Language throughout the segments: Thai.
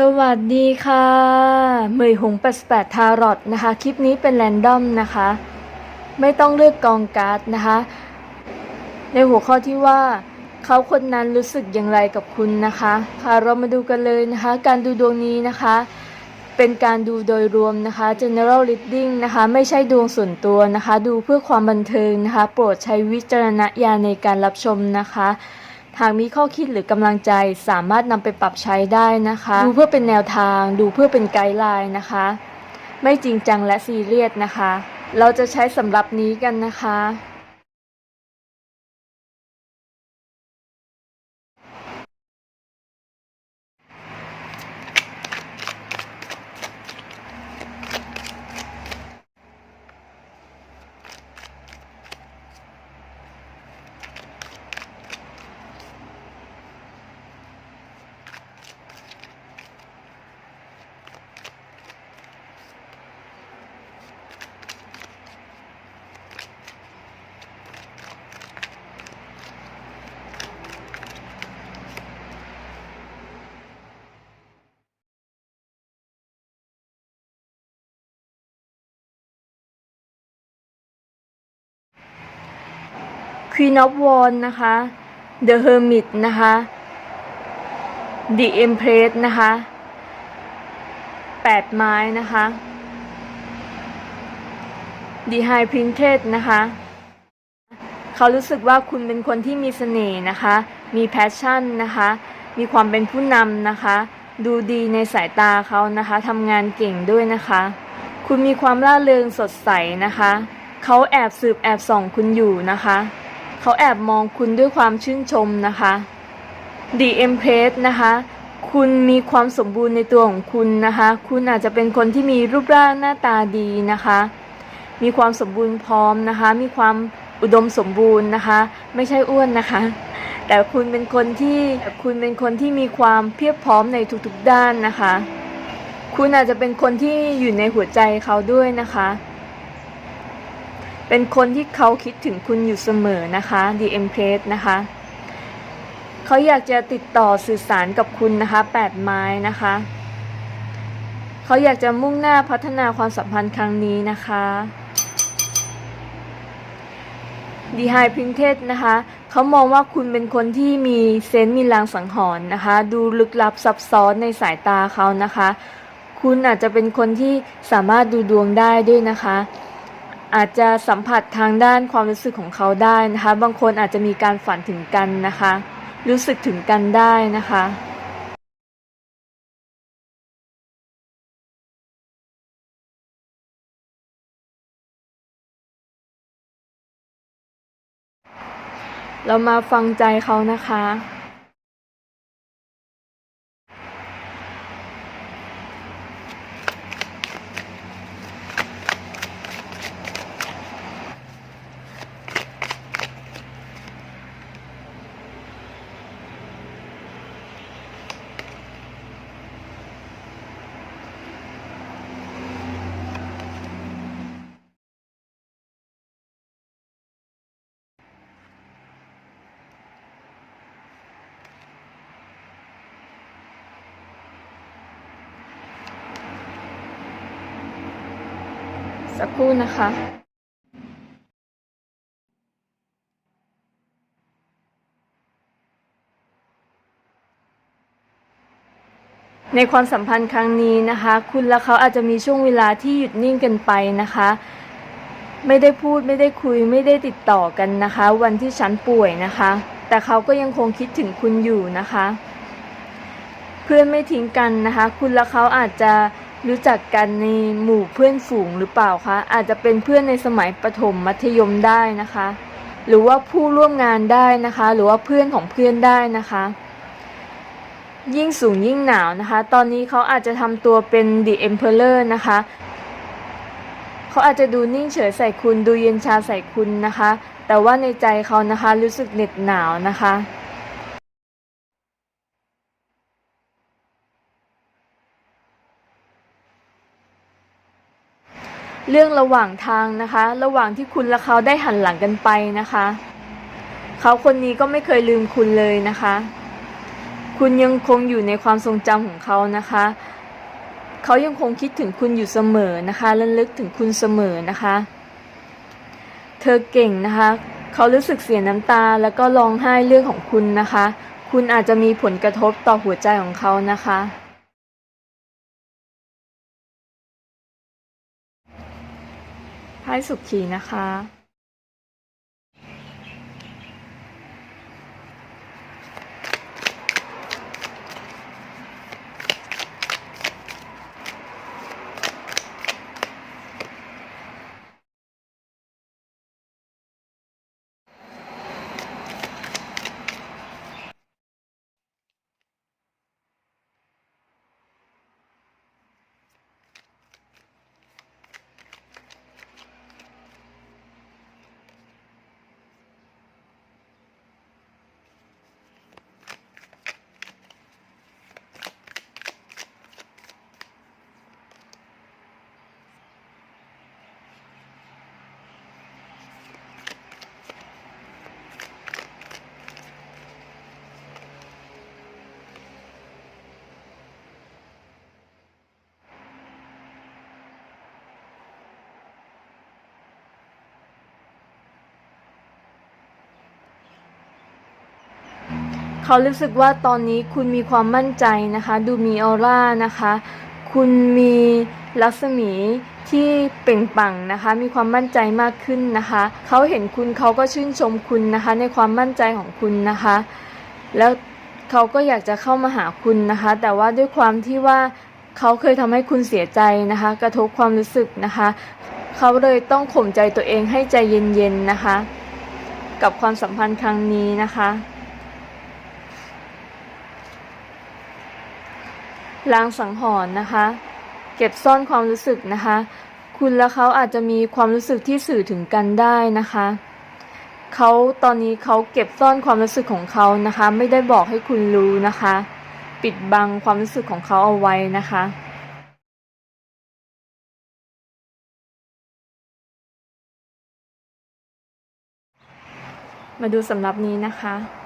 สวัสดีค่ะเหมยหง88ทารอตนะคะ คลิปนี้เป็นแรนดอมนะคะ ไม่ต้องเลือกกองการ์ดนะคะ ในหัวข้อที่ว่าเขาคนนั้นรู้สึกอย่างไรกับคุณนะคะ ค่ะเรามาดูกันเลยนะคะ การดูดวงนี้นะคะ เป็นการดูโดยรวมนะคะ general reading นะคะ ไม่ใช่ดวงส่วนตัวนะคะ ดูเพื่อความบันเทิงนะคะ โปรดใช้วิจารณญาณในการรับชมนะคะ หากมีข้อคิดหรือกำลังใจสามารถนำไปปรับใช้ได้นะคะ ดูเพื่อเป็นแนวทาง ดูเพื่อเป็นไกด์ไลน์นะคะ ไม่จริงจังและซีเรียสนะคะ เราจะใช้สำหรับนี้กันนะคะ Queen of Wands นะคะ The Hermit นะคะ The Empress นะคะแปดไม้นะคะ The High Princess นะคะเขารู้สึกว่าคุณเป็นคนที่มีเสน่ห์นะคะ มีแพชชั่นนะคะ มีความเป็นผู้นำนะคะ ดูดีในสายตาเขานะคะทำงานเก่งด้วยนะคะ คุณมีความร่าเริงสดใสนะคะ เขาแอบสืบแอบส่องคุณอยู่นะคะ เขาแอบมองคุณด้วยความชื่นชมนะคะ The Empress นะคะ คุณมีความสมบูรณ์ในตัวของคุณนะคะ คุณอาจจะเป็นคนที่มีรูปร่างหน้าตาดีนะคะ มีความสมบูรณ์พร้อมนะคะ มีความอุดมสมบูรณ์นะคะ ไม่ใช่อ้วนนะคะ แต่คุณเป็นคนที่คุณเป็นคนที่มีความเพียบพร้อมในทุกๆด้านนะคะ คุณอาจจะเป็นคนที่อยู่ในหัวใจเขาด้วยนะคะ เป็นคนที่เขาคิดถึงคุณอยู่เสมอนะคะ The Empress นะคะเขาอยากจะติดต่อสื่อสารกับคุณนะคะแปดไม้นะคะเขาอยากจะมุ่งหน้าพัฒนาความสัมพันธ์ครั้งนี้นะคะ The High Princess นะคะเขามองว่าคุณเป็นคนที่มีเซนส์มีลางสังหรณ์นะคะ ดูลึกลับซับซ้อนในสายตาเขานะคะ คุณอาจจะเป็นคนที่สามารถดูดวงได้ด้วยนะคะ อาจจะสัมผัสทางด้านความรู้สึกของเขาได้นะคะ บางคนอาจจะมีการฝันถึงกันนะคะ รู้สึกถึงกันได้นะคะเรามาฟังใจเขานะคะ สักครู่นะคะ ในความสัมพันธ์ครั้งนี้นะคะ คุณและเขาอาจจะมีช่วงเวลาที่หยุดนิ่งกันไปนะคะ ไม่ได้พูดไม่ได้คุยไม่ได้ติดต่อกันนะคะ วันที่ฉันป่วยนะคะ แต่เขาก็ยังคงคิดถึงคุณอยู่นะคะ เพื่อนไม่ทิ้งกันนะคะ คุณและเขาอาจจะ รู้จักกันในหมู่เพื่อนฝูงหรือเปล่าคะ อาจจะเป็นเพื่อนในสมัยประถมมัธยมได้นะคะ หรือว่าผู้ร่วมงานได้นะคะ หรือว่าเพื่อนของเพื่อนได้นะคะ ยิ่งสูงยิ่งหนาวนะคะ ตอนนี้เขาอาจจะทำตัวเป็น The Emperor นะคะ เขาอาจจะดูนิ่งเฉยใส่คุณดูเย็นชาใส่คุณนะคะ แต่ว่าในใจเขานะคะรู้สึกเหน็ดหนาวนะคะ เรื่องระหว่างทางนะคะ ระหว่างที่คุณและเขาได้หันหลังกันไปนะคะ เขาคนนี้ก็ไม่เคยลืมคุณเลยนะคะ คุณยังคงอยู่ในความทรงจำของเขานะคะ เขายังคงคิดถึงคุณอยู่เสมอนะคะและลึกถึงคุณเสมอนะคะ เธอเก่งนะคะ เขารู้สึกเสียน้ำตาแล้วก็ร้องไห้เรื่องของคุณนะคะ คุณอาจจะมีผลกระทบต่อหัวใจของเขานะคะ ไพ่สุขีนะคะ เขารู้สึกว่าตอนนี้คุณมีความมั่นใจนะคะ ดูมีออร่านะคะ คุณมีลักษมีที่เปล่งปลั่งนะคะ มีความมั่นใจมากขึ้นนะคะ เขาเห็นคุณเขาก็ชื่นชมคุณนะคะ ในความมั่นใจของคุณนะคะ แล้วเขาก็อยากจะเข้ามาหาคุณนะคะ แต่ว่าด้วยความที่ว่าเขาเคยทำให้คุณเสียใจนะคะ กระทบความรู้สึกนะคะ เขาเลยต้องข่มใจตัวเองให้ใจเย็นๆนะคะ กับความสัมพันธ์ครั้งนี้นะคะ ลางสังหรณ์นะคะ เก็บซ่อนความรู้สึกนะคะ คุณและเขาอาจจะมีความรู้สึกที่สื่อถึงกันได้นะคะเขาตอนนี้เขาเก็บซ่อนความรู้สึกของเขานะคะ ไม่ได้บอกให้คุณรู้นะคะ ปิดบังความรู้สึกของเขาเอาไว้นะคะมาดูสำหรับนี้นะคะ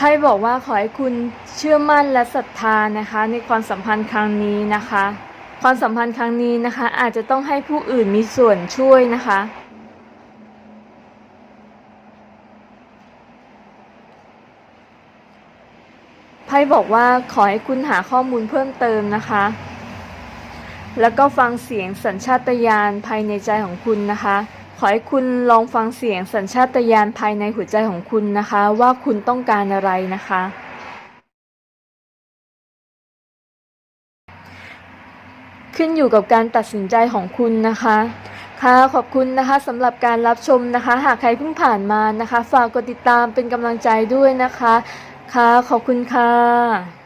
ไพ่บอกว่าขอให้คุณเชื่อมั่นและศรัทธานะคะ ในความสัมพันธ์ครั้งนี้นะคะ ความสัมพันธ์ครั้งนี้นะคะ อาจจะต้องให้ผู้อื่นมีส่วนช่วยนะคะ ไพ่บอกว่าขอให้คุณหาข้อมูลเพิ่มเติมนะคะ แล้วก็ฟังเสียงสัญชาตญาณภายในใจของคุณนะคะ ขอให้คุณลองฟังเสียงสัญชาตญาณภายในหัวใจของคุณนะคะ ว่าคุณต้องการอะไรนะคะ ขึ้นอยู่กับการตัดสินใจของคุณนะคะค่ะขอบคุณนะคะสำหรับการรับชมนะคะ หากใครเพิ่งผ่านมานะคะ ฝากกดติดตามเป็นกำลังใจด้วยนะคะ ค่ะ ขอบคุณค่ะ